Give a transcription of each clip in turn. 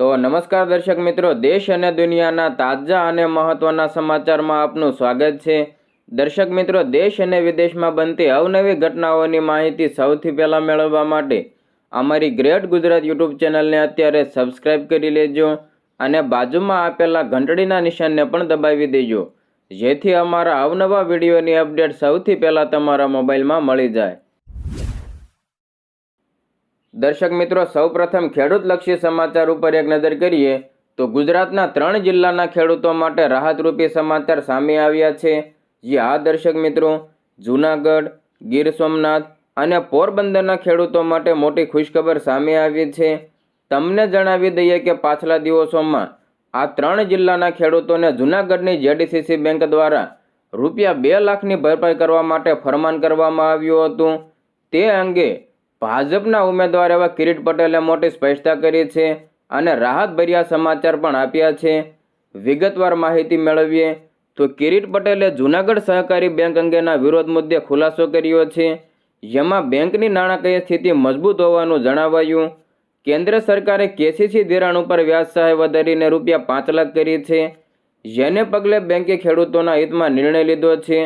તો નમસ્કાર દર્શક મિત્રો, દેશ અને દુનિયાના તાજા અને મહત્વના સમાચારમાં આપનું સ્વાગત છે. દર્શક મિત્રો, દેશ અને વિદેશમાં બનતી અવનવી ઘટનાઓની માહિતી સૌથી પહેલાં મેળવવા માટે અમારી ગ્રેટ ગુજરાત યુટ્યુબ ચેનલને અત્યારે સબસ્ક્રાઇબ કરી લેજો અને બાજુમાં આપેલા ઘંટડીના નિશાનને પણ દબાવી દેજો, જેથી અમારા અવનવા વિડીયોની અપડેટ સૌથી પહેલાં તમારા મોબાઈલમાં મળી જાય. દર્શક મિત્રો, સૌપ્રથમ ખેડૂતલક્ષી સમાચાર ઉપર એક નજર કરીએ તો ગુજરાતના ત્રણ જિલ્લાના ખેડૂતો માટે રાહતરૂપી સમાચાર સામે આવ્યા છે. જે આ દર્શક મિત્રો, જૂનાગઢ, ગીર સોમનાથ અને પોરબંદરના ખેડૂતો માટે મોટી ખુશખબર સામે આવી છે. તમને જણાવી દઈએ કે પાછલા દિવસોમાં આ ત્રણ જિલ્લાના ખેડૂતોને જૂનાગઢની જેડીસીસી બેંક દ્વારા રૂપિયા બે લાખની ભરપાઈ કરવા માટે ફરમાન કરવામાં આવ્યું હતું. તે અંગે ભાજપના ઉમેદવાર એવા કિરીટ પટેલે મોટી સ્પષ્ટતા કરી છે અને રાહતભર્યા સમાચાર પણ આપ્યા છે. વિગતવાર માહિતી મેળવીએ તો કિરીટ પટેલે જૂનાગઢ સહકારી બેંક અંગેના વિરોધ મુદ્દે ખુલાસો કર્યો છે. જેમાં બેંકની નાણાકીય સ્થિતિ મજબૂત હોવાનું જણાવાયું. કેન્દ્ર સરકારે કેસીસી ધિરાણ ઉપર વ્યાજ સહાય વધારીને રૂપિયા પાંચ લાખ કરી છે. જેને પગલે બેંકે ખેડૂતોના હિતમાં નિર્ણય લીધો છે.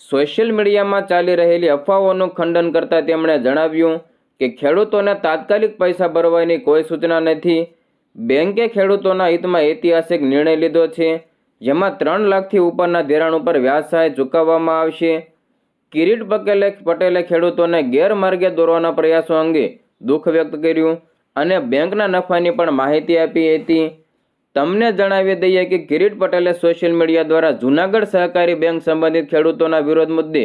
સોશિયલ મીડિયામાં ચાલી રહેલી અફવાઓનું ખંડન કરતા તેમણે જણાવ્યું કે ખેડૂતોને તાત્કાલિક પૈસા ભરવાની કોઈ સૂચના નથી. બેંકે ખેડૂતોના હિતમાં ઐતિહાસિક નિર્ણય લીધો છે, જેમાં ત્રણ લાખથી ઉપરના ધિરાણ ઉપર વ્યાજ સહાય ચૂકવવામાં આવશે. કિરીટ પટેલે પટેલે ખેડૂતોને ગેરમાર્ગે દોરવાના પ્રયાસો અંગે દુઃખ વ્યક્ત કર્યું અને બેંકના નફાની પણ માહિતી આપી હતી. તમને જણાવી દઈએ કે કિરીટ પટેલે સોશિયલ મીડિયા દ્વારા જૂનાગઢ સહકારી બેંક સંબંધિત ખેડૂતોના વિરોધ મુદ્દે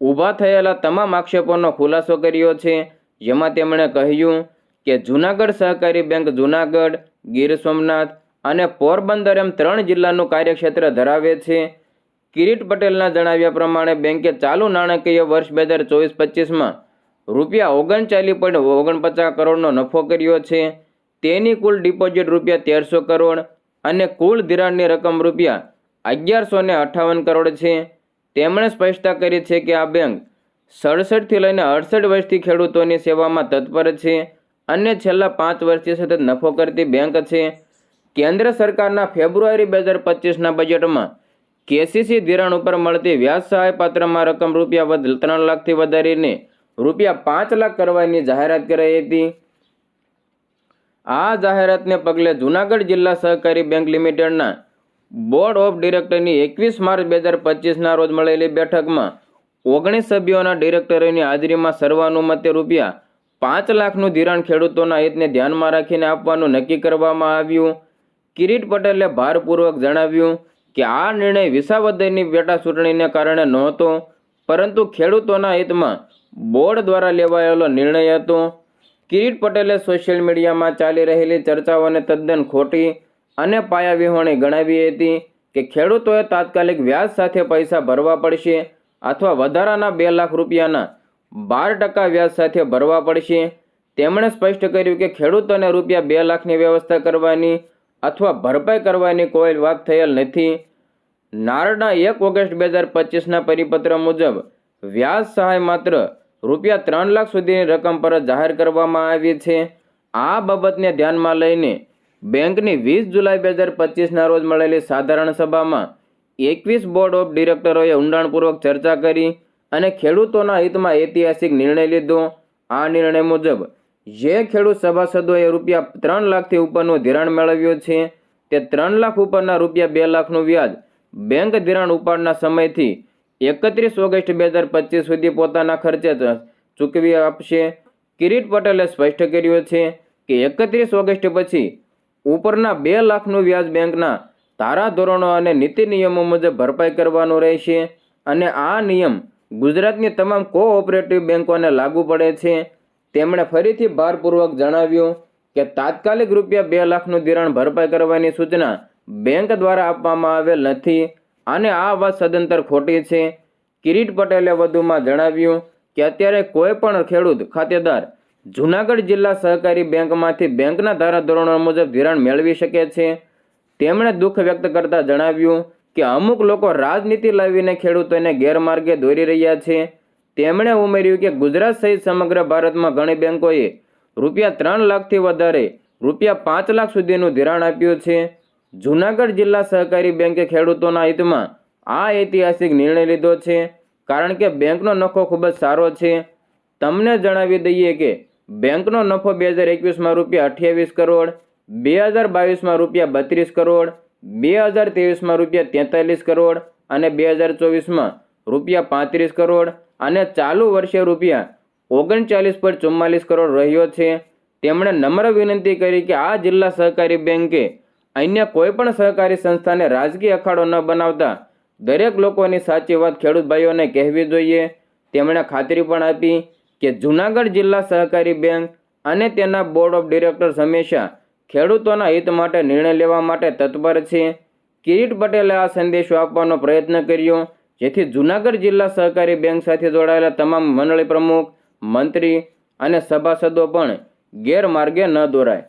ઊભા થયેલા તમામ આક્ષેપોનો ખુલાસો કર્યો છે. જેમાં તેમણે કહ્યું કે જૂનાગઢ સહકારી બેંક જૂનાગઢ, ગીર સોમનાથ અને પોરબંદર એમ ત્રણ જિલ્લાનું કાર્યક્ષેત્ર ધરાવે છે. કિરીટ પટેલના જણાવ્યા પ્રમાણે બેંકે ચાલુ નાણાકીય વર્ષ બે હજાર ચોવીસ પચીસમાં રૂપિયા ઓગણચાલીસ પોઈન્ટ ઓગણપચાસ કરોડનો નફો કર્યો છે. તેની કુલ ડિપોઝિટ રૂપિયા તેરસો કરોડ અને કુલ ધિરાણની રકમ રૂપિયા અગિયારસો ને અઠ્ઠાવન કરોડ છે. તેમણે સ્પષ્ટતા કરી છે કે આ બેંક સડસઠથી લઈને અડસઠ વર્ષથી ખેડૂતોની સેવામાં તત્પર છે અને છેલ્લા પાંચ વર્ષથી સતત નફો કરતી બેંક છે. કેન્દ્ર સરકારના ફેબ્રુઆરી બે હજાર પચીસના બજેટમાં કેસીસી ધિરાણ ઉપર મળતી વ્યાજ સહાય પાત્રમાં રકમ રૂપિયા વધ ત્રણ લાખથી વધારીને રૂપિયા પાંચ લાખ કરવાની જાહેરાત કરાઈ હતી. આ જાહેરાતને પગલે જૂનાગઢ જિલ્લા સહકારી બેંક લિમિટેડના બોર્ડ ઓફ ડિરેક્ટરની એકવીસ માર્ચ બે હજાર પચીસના રોજ મળેલી બેઠકમાં ઓગણીસ સભ્યોના ડિરેક્ટરોની હાજરીમાં સર્વાનુમતે રૂપિયા પાંચ લાખનું ધિરાણ ખેડૂતોના હિતને ધ્યાનમાં રાખીને આપવાનું નક્કી કરવામાં આવ્યું. કિરીટ પટેલે ભારપૂર્વક જણાવ્યું કે આ નિર્ણય વિસાવદરની પેટા ચૂંટણીને કારણે નહોતો, પરંતુ ખેડૂતોના હિતમાં બોર્ડ દ્વારા લેવાયેલો નિર્ણય હતો. કિરીટ પટેલે સોશિયલ મીડિયામાં ચાલી રહેલી ચર્ચાઓને તદ્દન ખોટી અને પાયાવિહોણી ગણાવી હતી કે ખેડૂતોએ તાત્કાલિક વ્યાજ સાથે પૈસા ભરવા પડશે અથવા વધારાના બે લાખ રૂપિયાના બાર ટકા વ્યાજ સાથે ભરવા પડશે. તેમણે સ્પષ્ટ કર્યું કે ખેડૂતોને રૂપિયા બે લાખની વ્યવસ્થા કરવાની અથવા ભરપાઈ કરવાની કોઈ વાત થયેલ નથી. નારડના એક ઓગસ્ટ બે હજાર પચીસના પરિપત્ર મુજબ વ્યાજ સહાય માત્ર રૂપિયા ત્રણ લાખ સુધીની રકમ પર જાહેર કરવામાં આવી છે. આ બાબતને ધ્યાનમાં લઈને બેંકની વીસ જુલાઈ બે હજાર પચીસના રોજ મળેલી સાધારણ સભામાં એકવીસ બોર્ડ ઓફ ડિરેક્ટરોએ ઊંડાણપૂર્વક ચર્ચા કરી અને ખેડૂતોના હિતમાં ઐતિહાસિક નિર્ણય લીધો. આ નિર્ણય મુજબ, જે ખેડૂત સભાસદોએ રૂપિયા ત્રણ લાખથી ઉપરનું ધિરાણ મેળવ્યું છે, તે ત્રણ લાખ ઉપરના રૂપિયા બે લાખનું વ્યાજ બેંક ધિરાણ ઉપાડના સમયથી એકત્રીસ ઓગસ્ટ બે હજાર પચીસ સુધી પોતાના ખર્ચે ચૂકવી આપશે. કિરીટ પટેલે સ્પષ્ટ કર્યું છે કે એકત્રીસ ઓગસ્ટ પછી ઉપરના બે લાખનું વ્યાજ બેંકના ધારાધોરણો અને નીતિ નિયમો મુજબ ભરપાઈ કરવાનું રહેશે અને આ નિયમ ગુજરાતની તમામ કોઓપરેટિવ બેંકોને લાગુ પડે છે. તેમણે ફરીથી ભારપૂર્વક જણાવ્યું કે તાત્કાલિક રૂપિયા બે લાખનું ધિરાણ ભરપાઈ કરવાની સૂચના બેંક દ્વારા આપવામાં આવેલ નથી. અને આ વાત સદંતર ખોટી છે. કિરીટ પટેલે વધુમાં જણાવ્યું કે અત્યારે કોઈ પણ ખેડૂત, ખાતેદાર જૂનાગઢ જિલ્લા સહકારી બેંકમાંથી બેંકના ધારાધોરણો મુજબ ધિરાણ મેળવી શકે છે. તેમણે દુઃખ વ્યક્ત કરતા જણાવ્યું કે અમુક લોકો રાજનીતિ લાવીને ખેડૂતોને ગેરમાર્ગે દોરી રહ્યા છે. તેમણે ઉમેર્યું કે ગુજરાત સહિત સમગ્ર ભારતમાં ઘણી બેંકોએ રૂપિયા ત્રણ લાખથી વધારે, રૂપિયા પાંચ લાખ સુધીનું ધિરાણ આપ્યું છે. જૂનાગઢ જિલ્લા સહકારી બેંકે ખેડૂતોના હિતમાં આ ઐતિહાસિક નિર્ણય લીધો છે. કારણ કે બેંકનો નફો ખૂબ જ સારો છે. તમને જણાવી દઈએ કે બેંકનો નફો બે હજાર એકવીસમાં રૂપિયા અઠ્યાવીસ કરોડ, બે હજાર બાવીસમાં રૂપિયા બત્રીસ કરોડ, બે હજાર ત્રેવીસમાં રૂપિયા તેતાલીસ કરોડ અને બે હજાર ચોવીસમાં રૂપિયા પાંત્રીસ કરોડ અને ચાલુ વર્ષે રૂપિયા ઓગણચાલીસ પર ચુમ્માલીસ કરોડ રહ્યો છે. તેમણે નમ્ર વિનંતી કરી કે આ જિલ્લા સહકારી બેંકે અન્ય કોઈ પણ સહકારી સંસ્થાને રાજકીય અખાડો ન બનાવતા દરેક લોકોની સાચી વાત ખેડૂત ભાઈઓને કહેવી જોઈએ. તેમણે ખાતરી પણ આપી કે જૂનાગઢ જિલ્લા સહકારી બેંક અને તેના બોર્ડ ઓફ ડિરેક્ટર્સ હંમેશા ખેડૂતોના હિત માટે નિર્ણય લેવા માટે તત્પર છે. કિરીટ પટેલે આ સંદેશો આપવાનો પ્રયત્ન કર્યો, જેથી જૂનાગઢ જિલ્લા સહકારી બેંક સાથે જોડાયેલા તમામ મંડળી પ્રમુખ, મંત્રી અને સભાસદો પણ ગેરમાર્ગે ન દોરાય.